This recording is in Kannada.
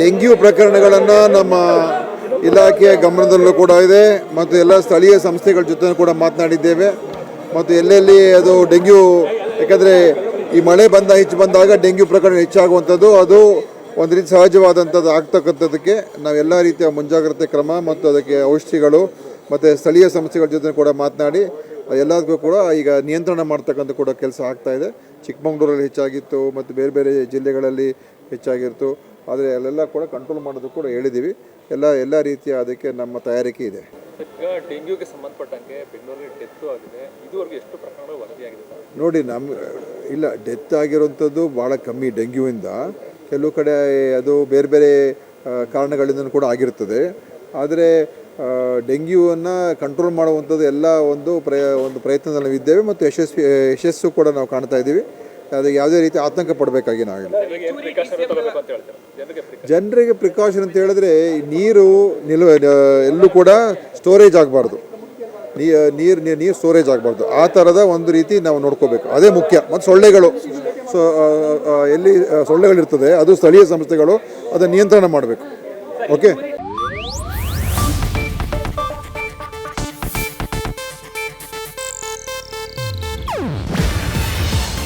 ಡೆಂಗ್ಯೂ ಪ್ರಕರಣಗಳನ್ನು ನಮ್ಮ ಇಲಾಖೆಯ ಗಮನದಲ್ಲೂ ಕೂಡ ಇದೆ ಮತ್ತು ಎಲ್ಲ ಸ್ಥಳೀಯ ಸಂಸ್ಥೆಗಳ ಜೊತೆ ಕೂಡ ಮಾತನಾಡಿದ್ದೇವೆ. ಮತ್ತು ಎಲ್ಲೆಲ್ಲಿ ಅದು ಡೆಂಗ್ಯೂ, ಯಾಕಂದರೆ ಈ ಮಳೆ ಬಂದ ಹೆಚ್ಚು ಬಂದಾಗ ಡೆಂಗ್ಯೂ ಪ್ರಕರಣ ಹೆಚ್ಚಾಗುವಂಥದ್ದು, ಅದು ಒಂದು ರೀತಿ ಸಹಜವಾದಂಥದ್ದು ಆಗ್ತಕ್ಕಂಥದ್ದಕ್ಕೆ ನಾವೆಲ್ಲ ರೀತಿಯ ಮುಂಜಾಗ್ರತೆ ಕ್ರಮ ಮತ್ತು ಅದಕ್ಕೆ ಔಷಧಿಗಳು ಮತ್ತು ಸ್ಥಳೀಯ ಸಂಸ್ಥೆಗಳ ಜೊತೆ ಕೂಡ ಮಾತನಾಡಿ ಎಲ್ಲದಕ್ಕೂ ಕೂಡ ಈಗ ನಿಯಂತ್ರಣ ಮಾಡ್ತಕ್ಕಂಥ ಕೂಡ ಕೆಲಸ ಆಗ್ತಾ ಇದೆ. ಚಿಕ್ಕಮಗಳೂರಲ್ಲಿ ಹೆಚ್ಚಾಗಿತ್ತು ಮತ್ತು ಬೇರೆ ಬೇರೆ ಜಿಲ್ಲೆಗಳಲ್ಲಿ ಹೆಚ್ಚಾಗಿತ್ತು. ಆದರೆ ಅಲ್ಲೆಲ್ಲ ಕೂಡ ಕಂಟ್ರೋಲ್ ಮಾಡೋದು ಕೂಡ ಹೇಳಿದ್ದೀವಿ. ಎಲ್ಲ ಎಲ್ಲ ರೀತಿಯ ಅದಕ್ಕೆ ನಮ್ಮ ತಯಾರಿಕೆ ಇದೆ. ಡೆಂಗ್ಯೂಗೆ ಸಂಬಂಧಪಟ್ಟಂಗೆ ಬೆಂಗಳೂರಲ್ಲಿ ಡೆತ್ ಆಗಿದೆ. ಇದುವರೆಗೂ ಎಷ್ಟು ಪ್ರಕರಣಗಳು ವರದಿಯಾಗಿದೆ ನೋಡಿ ನಮ್ಮ ಇಲ್ಲ ಡೆತ್ ಆಗಿರುವಂಥದ್ದು ಭಾಳ ಕಮ್ಮಿ ಡೆಂಗ್ಯೂವಿಂದ ಕೆಲವು ಕಡೆ ಅದು ಬೇರೆ ಬೇರೆ ಕಾರಣಗಳಿಂದ ಕೂಡ ಆಗಿರ್ತದೆ. ಆದರೆ ಡೆಂಗ್ಯೂವನ್ನು ಕಂಟ್ರೋಲ್ ಮಾಡುವಂಥದ್ದು ಎಲ್ಲ ಒಂದು ಪ್ರಯ ಒಂದು ಪ್ರಯತ್ನದಲ್ಲಿ ನಾವು ಇದ್ದೇವೆ ಮತ್ತು ಯಶಸ್ವಿ ಯಶಸ್ಸು ಕೂಡ ನಾವು ಕಾಣ್ತಾ ಇದ್ದೀವಿ. ಅದಕ್ಕೆ ಯಾವುದೇ ರೀತಿ ಆತಂಕ ಪಡಬೇಕಾಗಿ ನಾವಿಲ್ಲ. ಜನರಿಗೆ ಪ್ರಿಕಾಷನ್ ಅಂತ ಹೇಳಿದ್ರೆ ನೀರು ನಿಲ್ವ ಎಲ್ಲೂ ಕೂಡ ಸ್ಟೋರೇಜ್ ಆಗಬಾರ್ದು. ನೀರು ನೀರು ಸ್ಟೋರೇಜ್ ಆಗಬಾರ್ದು. ಆ ಥರದ ಒಂದು ರೀತಿ ನಾವು ನೋಡ್ಕೋಬೇಕು. ಅದೇ ಮುಖ್ಯ. ಮತ್ತು ಸೊಳ್ಳೆಗಳು. ಸೊ ಎಲ್ಲಿ ಸೊಳ್ಳೆಗಳಿರ್ತದೆ ಅದು ಸ್ಥಳೀಯ ಸಂಸ್ಥೆಗಳು ಅದನ್ನು ನಿಯಂತ್ರಣ ಮಾಡಬೇಕು. ಓಕೆ?